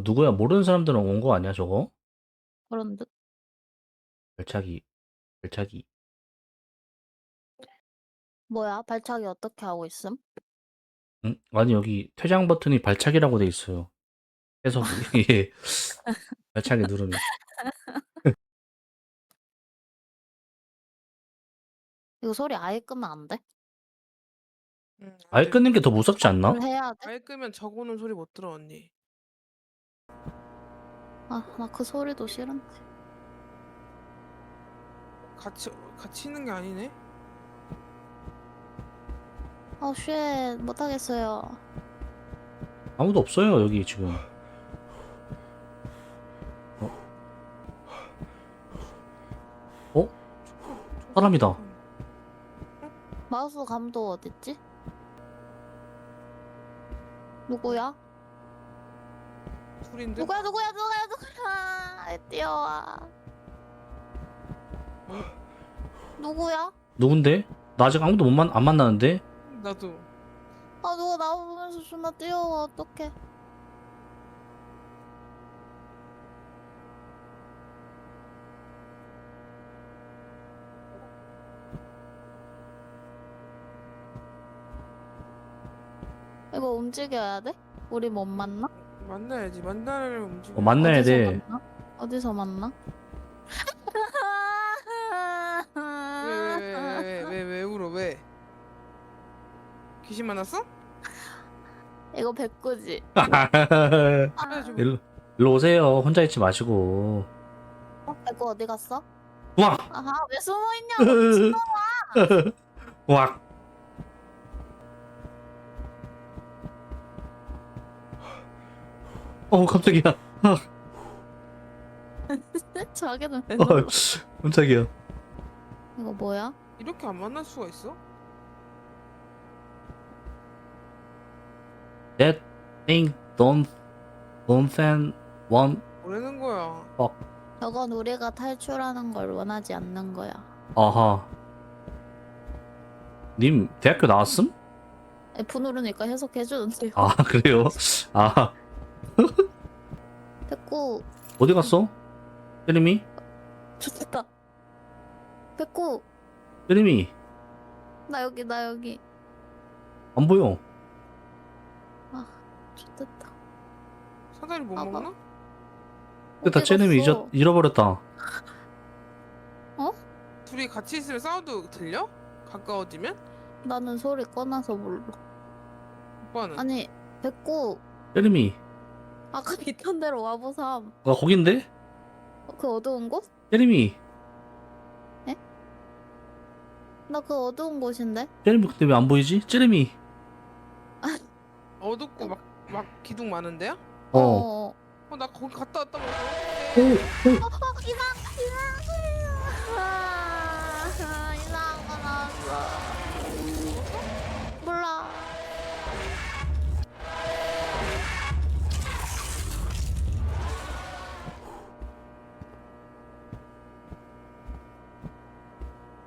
누구야? 모르는 사람들은 온 거 아니야, 저거? 그런 듯. 발차기, 발차기. 뭐야? 발차기 어떻게 하고 있음? 응? 아니, 여기 퇴장 버튼이 발차기라고 돼 있어요. 해석이. 예. 발차기 누르면. 이거 소리 아예 끄면 안 돼? 응, 안 알 돼. 끊는 게 더 무섭지 않나? 그걸 해야 돼? 알 끄면 적어놓은 소리 못 들어 언니. 아, 나 그 소리도 싫은데. 같이 같이 있는 게 아니네. 아, 쉣. 못하겠어요. 아무도 없어요, 여기 지금. 어? 어? 사람이다. 마우스 감도 어딨지? 누구야? 둘인데. 누구야, 누구야, 누구야, 누구야. 왜 뛰어와. 누구야? 누군데? 나 아직 아무도 못 만, 안 만나는데? 나도. 아, 누가 나 보면서 존나 뛰어와. 어떡해. 이거 움직여야 돼? 우리 못 만나? 만나야지. 만나려면 움직여. 어, 만나야 어디서 돼. 만나? 어디서 만나? 왜왜왜왜 왜 왜 울어 왜? 귀신 만났어? 이거 백구지? 좀. 일로, 일로 오세요. 혼자 있지 마시고. 어? 백구 어디 갔어? 와! 아하 왜 숨어 있냐고 미친놈아 와! 어, 깜짝이야. 자기는 왜 어, 놀러 깜짝이야. 이거 뭐야? 이렇게 안 만날 수가 있어? That thing don't, don't send one. 뭐라는 거야? 저건 우리가 탈출하는 걸 원하지 않는 거야 아하. 님, 대학교 나왔음? F 누르니까 해석해 주는데요 아, 그래요? 아, 백구 어디 갔어? 때림이? 좋겠다 백구 때림이? 나 여기 나 여기 안 보여. 좋겠다 사다리 못 아, 먹나? 됐다, 쟤님이 잊어, 잃어버렸다. 둘이 같이 있으면 사운드 들려? 가까워지면? 나는 소리 꺼놔서 몰라 오빠는? 아니 백구 때림이. 아까 있던 대로 와보삼 아, 거긴데? 어, 그 어두운 곳? 때림이. 나 그 어두운 곳인데? 때림이 근데 왜 안 보이지? 찌림이. 어둡고 막 막 기둥 많은데요? 어. 어. 어나 거기 갔다 왔다 오. 오. 어, 이상 이상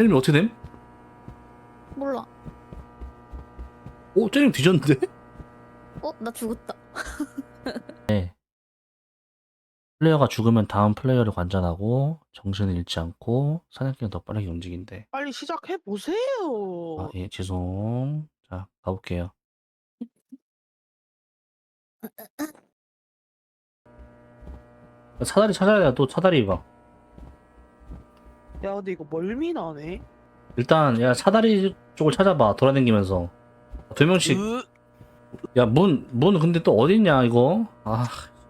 찌림이 어떻게 됨? 몰라. 오, 찌림이 뒤졌는데? 어, 나 죽었다. 네. 플레이어가 죽으면 다음 플레이어를 관전하고 정신을 잃지 않고 사냥꾼이 더 빠르게 움직인대. 빨리 시작해 보세요. 아, 예, 죄송. 자, 가볼게요. 사다리 찾아야 돼, 또 사다리 봐. 야, 근데 이거 멀미 나네. 일단, 야, 사다리 쪽을 찾아봐, 돌아다니면서. 두 명씩, 으, 야, 문, 문 근데 또 어딨냐, 이거? 아,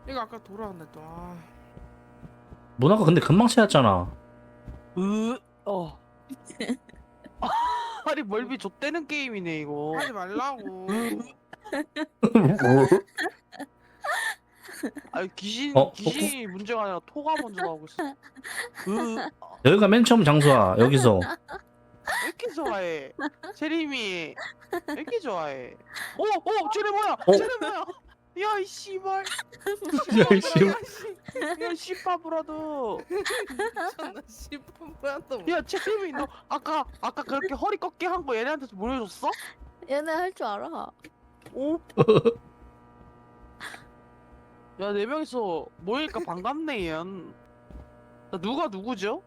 얘가 아까 돌아왔네 또. 아. 문 아까 근데 금방 찾았잖아. 으, 어. 아니 멀미 좆대는 게임이네 이거. 하지 말라고. 아니 귀신 어, 귀신이 문제가 아니라 토가 먼저 나오고 있어. 으, 여기가 맨 처음 장소야, 여기서. 왜 이렇게 좋아해? 세림이 왜 이렇게 좋아해? 오, 오, 쟤네 뭐야? 어? 쟤네 뭐야? 야, 이 씨발. 야, 이 씨발. 야, 씨바브라도. 싶어 뭐야 또. 야, 세림이 너 아까 아까 그렇게 허리 꺾게 한거 얘네한테 보여줬어? 얘네 할 줄 알아. 오, 야, 네 명이서 모이니까 반갑네, 얘. 나 누가 누구죠?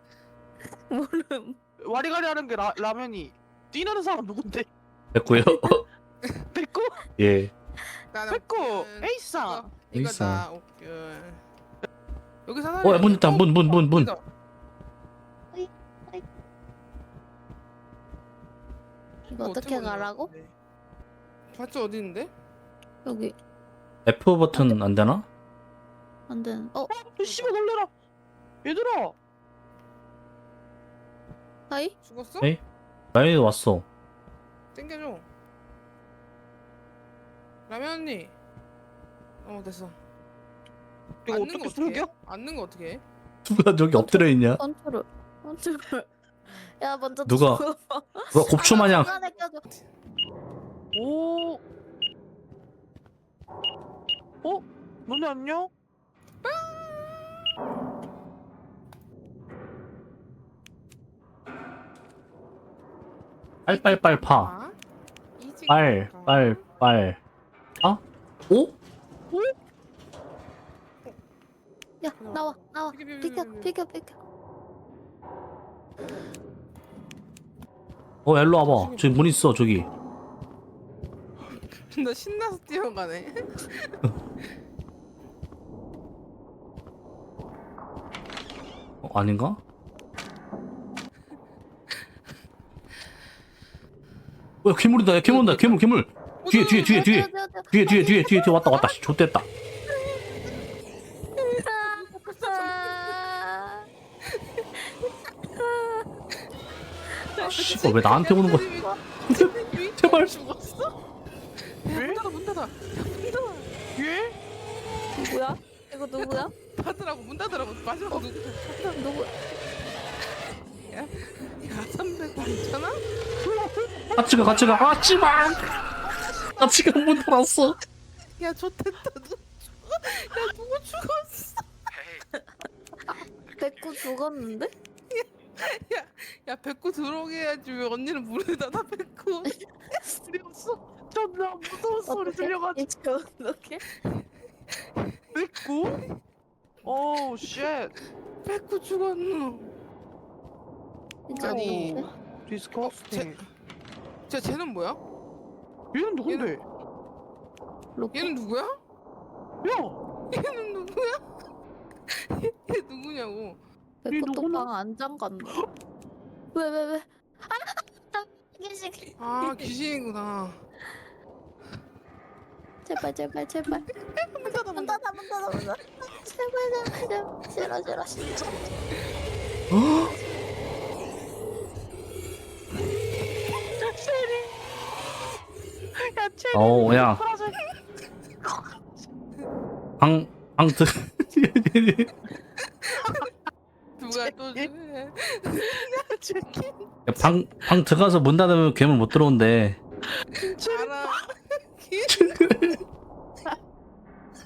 모름. 와리가리 하는 게 라, 라면이. 뛰는 사람 누군데? 됐고요. 백구? 예. 나는! 이거 에이사. 나 오케이. 여기 사다리. 어, 문 있다. 문, 문, 문, 문. 이거 어떻게 가라고? 발주 어디 있는데? 여기 F 버튼 안 되나? 안 되는. 어, 이 씨발 놀래라! 얘들아! 하이? 죽었어? 에이? 나이 왔어. 땡겨줘. 라면 언니. 어 됐어. 이거 앉는 어떻게? 숨겨? 앉는 거 어떻게 해? 누가 저기 엎드려 있냐? 컨트롤. 컨트롤. 야, 먼저 누가? 누가 곱추 마냥 중간에 껴줘. 오. 어? 너네 안녕? 빨빨빨 파. 빨? 빨, 빨. 아? 오? 야, 나와, 나와. 비켜, 비켜, 비켜. 어, 일로 와봐. 저기 문 있어, 저기. 나 신나서 뛰어가네. 어, 아닌가? 어, 야, 괴물이다, 야, 괴물 온다, 괴물, 괴물. 뒤에, 뒤에, 뒤에, 뒤에. 뒤에, 뒤에, 뒤에, 뒤에, 뒤에 왔다, 왔다. 씨, 좆됐다. 아, 씨발, 왜 나한테 오는 거야? 제발. 죽었어? 문 닫아 문 닫아. 문 닫아. 얘? 누구야? 이거 누구야? 닫으라고 문 닫으라고 마지막 누구? 누구? 야 300 괜찮아? 같이 가, 같이 가. 같이 마! 같이 가, 문 닫았어. 야 좋댔다 죽어? 야 누구 죽었어? 백구 죽었는데? 야 백구 들어오게 해야지 왜 언니는 문을 닫아 백구? 들렸어. 존나 무서운 소리? 들려가지고. 어떡해? 백구? 오우 쉣. 백구 죽었노. 이제 아니. 디스커스팅. 쟤 쟤는 뭐야? 얘는 누군데? 로켓? 얘는 누구야? 야! 얘는 누구야? 얘 누구냐고? 얘또 누구나? 방안 잠갔네. 왜, 왜, 왜? 아! 이게 아 귀신이구나. 제발, 제발, 제발. 문 닫아 문문 닫아, 문 닫아, 문 닫아. 제발, 제발, 제발. 싫어, 싫어, 싫어. 야, 체리. 어, 야. 파란색. 방, 방 들. 누가 또? 야, 방, 방 들어가서 문 닫으면 괴물 못 들어온대. 알아.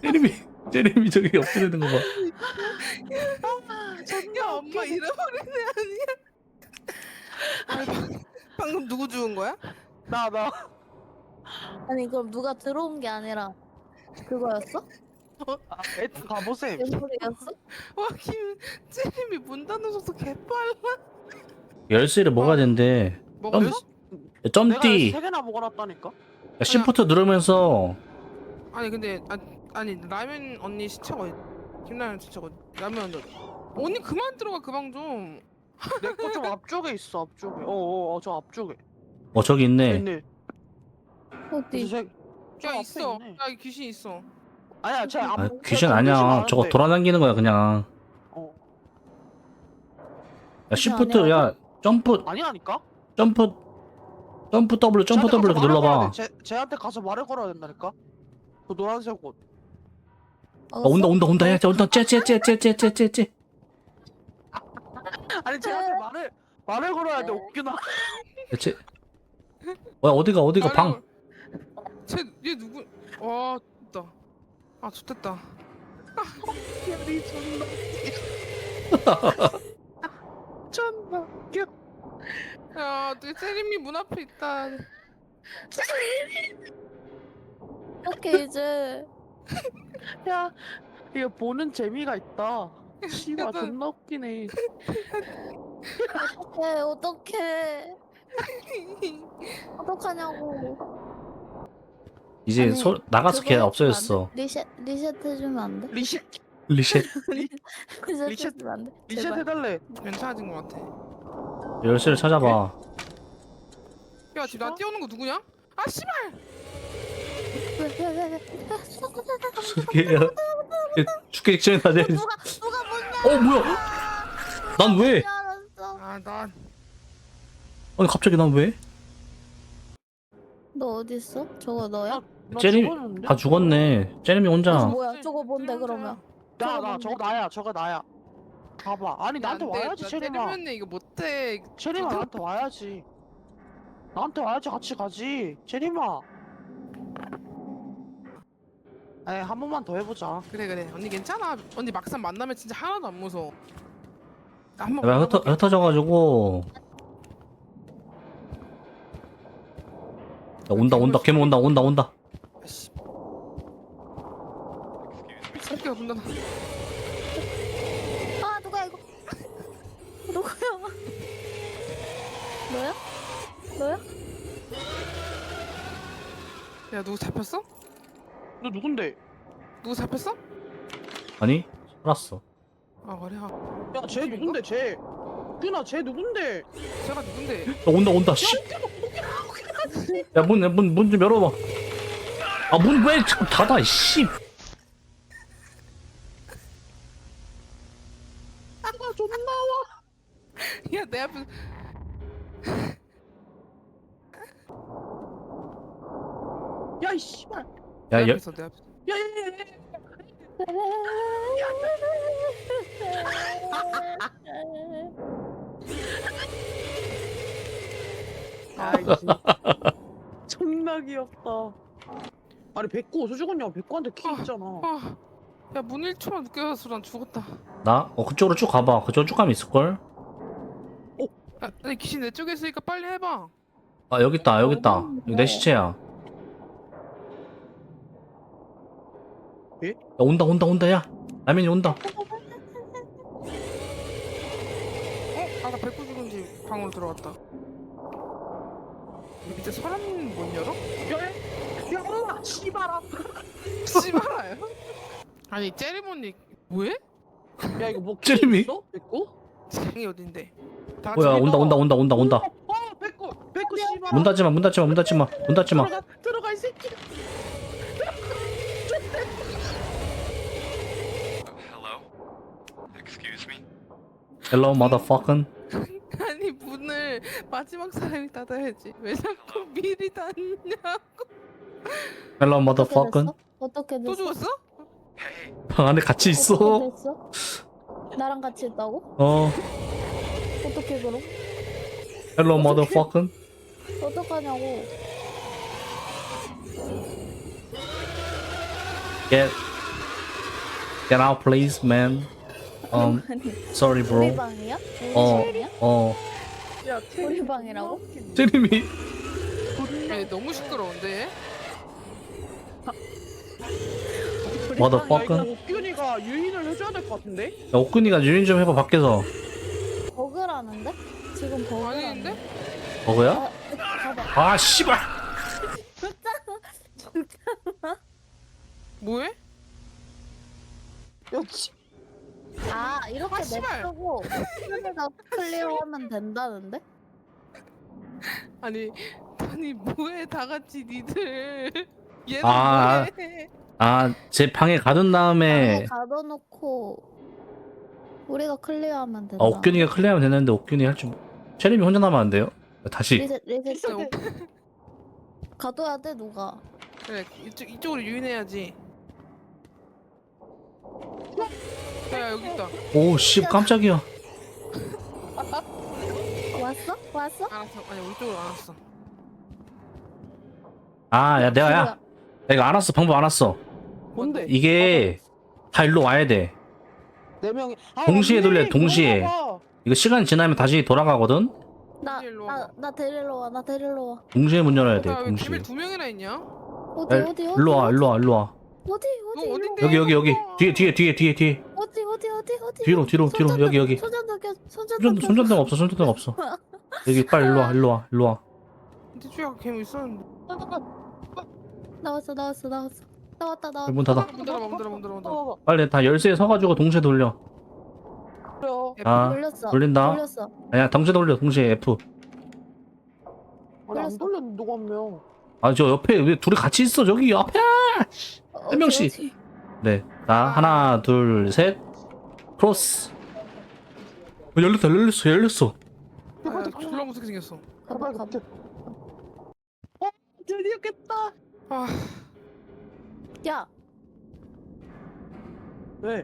제리미, 제리미 저기 엎드리는 거 봐. 야 엄마 잃어버린 애 아니야? 아니, 방- 방금 누구 죽은 거야? 나, 나. 아니, 그럼 누가 들어온 게 아니라 그거였어? 아, 에트 가보셈. 괴물이었어? 와 김, 찌림이 문 닫는 속도 개빨라. 열쇠를 먹어야 된대. 먹었어? 점, 내가 점띠. 세 개나 먹어놨다니까. 야, 시프트 누르면서 아니 근데 아, 아니 라면 언니 시체가 어디? 김라면 시체가 어디? 라면 언니 어디? 언니 그만 들어가 그 방 좀. 내 거 좀 앞쪽에 있어, 앞쪽에. 어 어, 어, 저 앞쪽에. 어 저기 있네. 있네. 어디? 저, 저야 앞에 있어. 있네. 야 귀신 있어. 아니야, 제 앞. 아, 귀신 아니야. 저거 돌아다니는 거야 그냥. 어. 야 시프트 야 점프 아니라니까? 점프 점프 W 점프 W 이렇게 눌러봐. 제 쟤한테 가서 말을 걸어야 된다니까. 그 노란색 옷. 어, 온다 온다 온다 야 온다 쟤쟤쟤쟤쟤쟤쟤 아니 쟤한테 말을 말을 걸어야 돼. 웃기나. 쟤. 어 어디가 어디가 방. 쟤얘 누구? 와 됐다. 아 좋됐다. 이 존나. 존나 웃겨. 야너 찌림이 문 앞에 있다. 어떻게 이제 야, 이거 보는 재미가 있다. 씨발 약간- 존나 웃기네. 어떡해 어떡해 어떡하냐고 이제 아니, 소, 나가서 걔 없어졌어. 돼? 리셋 리셋 해주면 안 돼? 리셋 리셋. 리셋 리셋- 해주면 안 돼? 리셋 제발. 해달래. 괜찮아진 것 같아. 열쇠를 찾아봐. 야 지금 나 뛰어오는 거 누구냐? 아 씨발. 걔 야. 걔 죽기 직전에 다 내. 누가 누가 문어 뭐야? 난 왜? 열었어 아 난. 아니 갑자기 난 왜? 너 어디 있어? 저거 너야? 죽었는데? 다 죽었네. 제레미 혼자. 뭐야? 저거 뭔데 그러면? 야, 저거 나 뭔데? 저거 나야. 저거 나야. 봐봐. 아니 나한테 와야지, 나 체리마. 때리면 이거 못해. 체리마 나한테 와야지. 나한테 와야지 같이 가지. 체리마. 에이 한 번만 더 해보자. 그래 그래 언니 괜찮아. 언니 막상 만나면 진짜 하나도 안 무서워. 나 한번 왜 흩어, 만나볼게. 흩어져가지고. 야, 온다 온다 개모 온다 온다 온다. 아씨. 새끼가 문 닫아. 아 누가 이거? 누구야? 너야? 너야? 야 누구 잡혔어? 너 누군데? 누구 잡혔어? 아니 살았어. 아 그래. 아, 야, 쟤 누군데, 쟤? 윤아, 쟤 누군데? 제가 누군데? 야, 온다 온다 씨. 야문 문 문 좀 열어봐. 아 문왜 자꾸 닫아 씨. 아, 존나 와. 야 내 앞에 야, 이 내야 앞에 여, 있어 내 앞에. 야, 야, 야, 야. 아이, 진짜. 존나 귀엽다. 아니, 백구 어디서 죽었냐? 백구한테 키 아, 있잖아. 아. 야문 1초만 늦게 가서 난 죽었다. 나? 어 그쪽으로 쭉 가봐. 그쪽으로 쭉 가면 있을 걸. 아, 아니 귀신 내 쪽에 있으니까 빨리 해봐. 아 여기 있다 여기 있다. 여기 내 시체야. 온다 온다 온다 야. 라면이 온다. 어? 아까 백구 죽은 집 방으로 들어갔다. 여기 밑에 사람 못 열어? 엄마, 씨발아. 씨발아요? 아니 째리모니 뭐해? 야, 이거 뭐 찌름이? 있어? 백구? 장이 어딘데? 다 같이 뭐야 밀어. 온다 온다 온다 온다 온다. 어, 어, 백구, 백구 씨발. 문 닫지 마 문 닫지 마 문 닫지 마 문 닫지 마. 들어가, 들어가 이 새끼. Hello? Excuse me? Hello motherfucker. 아니 문을 마지막 사람이 닫아야지. 왜 자꾸 미리 닫냐고? Hello. 됐어? 어떻게 또 됐어? 죽었어? 방 안에 같이 있어. 어떻게 됐어? 나랑 같이 있다고? 어. 어떻게 그럼? Hello motherfucker. 어떡하냐고 Get get out please man. Um sorry 우리 bro. 방이야? 어. 어. 야, 우리 방이라고? 찌림이. 아니 너무 시끄러운데? 야, 이거 옥균이가 유인을 해줘야 될 것 같은데? 야, 옥근이가 유인 좀 해봐 밖에서. 버그라는데? 지금 버그라는데? 아닌데? 뭐야? 아, 가봐 아 씨발. 뭐해? 야, 씨. 아 이렇게 아, 씨발. 냅두고 화면에다 클리어하면 된다는데? 아니 아니 뭐해 다 같이 니들 얘는 아, 뭐해? 아 제 방에 가둔 방에 다음에 가둬놓고 우리가 클리어하면 된다 아, 옥균이가 클리어하면 되는데 옥균이 할 줄. 체림이 혼자 안 돼요? 다시. 리셋 리셋 어, 가둬야 돼 누가 그래 이쪽 이쪽으로 유인해야지. 야 여기 있다. 오씨 깜짝이야. 왔어? 왔어? 알았어. 아니 우리 쪽으로 안 왔어. 아 야 내가 야? 내가 알았어 방법 알았어. 뭔데? 이게 다 일로 와야 돼. 네 명이. 아, 동시에 맞네. 돌려, 동시에. 봐. 이거 시간 지나면 다시 돌아가거든. 나, 일로 나, 와봐. 나 데리러 와, 나 데리러 와. 동시에 문 열어야 돼. 야, 왜 동시에. 비밀 두 명이나 있냐? 어디, 야, 어디, 어디? 일로 와? 일로 와 일로 와. 어디 어디? 너 어딘데? 여기 여기 여기. 뒤에 뒤에 뒤에 뒤에 뒤에. 어디 어디 어디 어디? 뒤로 뒤로 뒤로. 손전등, 여기 여기. 손전등 껴 손전등 손전 손전등 없어 손전등 없어. 여기 빨리 일로 와 일로 와 일로 와. 근데 아까 괴물 있었는데. 나왔어 나왔어 나왔어. 나왔다 나왔다. 문 닫아. 문 닫아 문 닫아 문 닫아 문 닫아. 빨리 다 열쇠 서가지고 동시에 돌려. 그래요. 아 돌렸어. 돌린다. 돌렸어. 아니야 동시에 돌려 동시에 F. 아니 안 돌렸는데 누가 한 명. 아 저 옆에 왜 둘이 같이 있어? 저기 앞에! 어, 한 명씩. 어디, 어디? 네 나 하나 둘 셋 크로스 어, 열렸다 열렸어 열렸어 아, 졸라 무섭게 생겼어. 빨리. 어 드디어 깼다. 아 야 왜?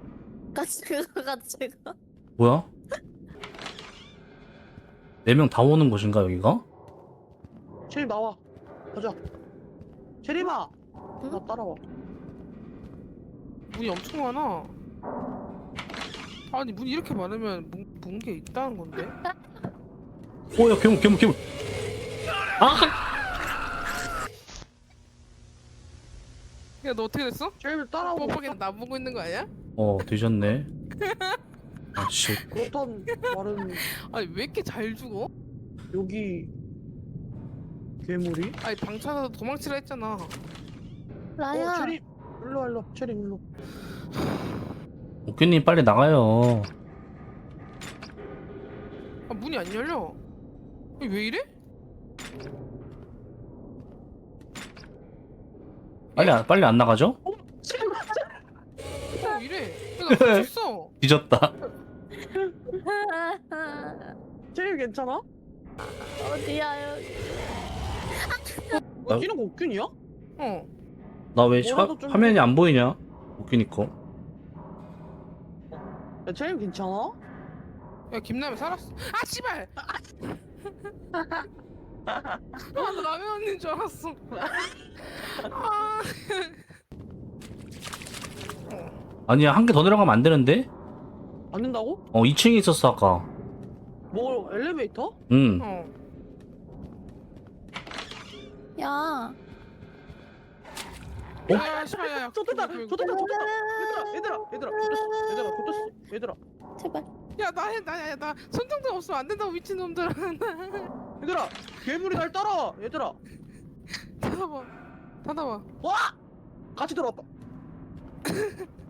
같이 가 같이 가 뭐야 네 명 다 오는 곳인가 여기가 체림 나와. 가자. 체림아. 응? 나 따라와. 문이 엄청 많아. 아니 문이 이렇게 많으면 문게 있다는 건데? 오야 괴물 괴물 괴물 아 야 너 어떻게 됐어? 체림이 따라와. 뻔뻔하게 나 보고 있는 거 아니야? 어 뒤졌네 아씨 그렇단 말은 아니 왜 이렇게 잘 죽어? 여기 괴물이? 아니 방 찾아서 도망치라 했잖아. 어 라야 체림. 일로 와 일로. 체림 일로. 옥규님 빨리 나가요 아 문이 안 열려. 아니, 왜 이래? 빨리 안, 빨리 안 나가죠. 어 이래. 갇혔어. 뒤졌다 체림 괜찮아? 어디야 여기 어, 뛰는 거 옥균이야? 어. 나 왜 뭐라도 좀 화면이 안 보이냐 거야 체림 괜찮아? 야 김남이 살았어. 아 씨발. 아나 라면 언니인 줄 알았어. 아. 아니야 한 개 더 내려가면 안 되는데 안 된다고? 어 2층에 있었어 아까 뭐 엘리베이터? 응 어. 야 씨발 야야. 좋됐다 좋됐다 좋됐다 얘들아 얘들아 얘들아 좋됐어 얘들아 제발 야나해 나야 나 손정도 없으면 안 된다고 미친 놈들아. 얘들아 괴물이 날 따라와 얘들아 닫아봐. 닫아봐. 와 같이 들어왔다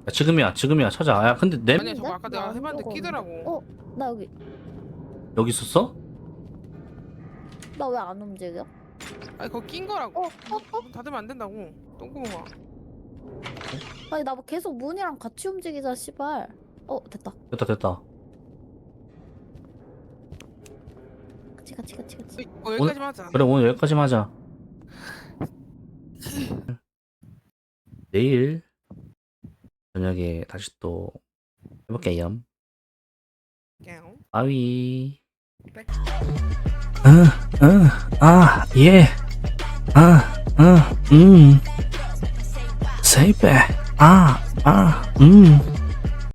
야, 지금이야 지금이야 찾아 야 근데 내 아니야 저거 아까 내가 나 해봤는데 끼더라고. 어? 나 여기 여기 있었어 나 왜 안 움직여? 아니 그거 낀 거라고. 어? 어? 어? 문 닫으면 안 된다고. 똥구멍아. 아니 나 계속 문이랑 같이 움직이자 씨발. 어 됐다. 됐다 됐다. 같이 같이 같이 같이. 어 여기까지만 하자. 그래 오늘 여기까지만 하자. 내일 저녁에 다시 또 해볼게요. 깨옹. 아위 응응아예. 아 응 음. 세이베 아아음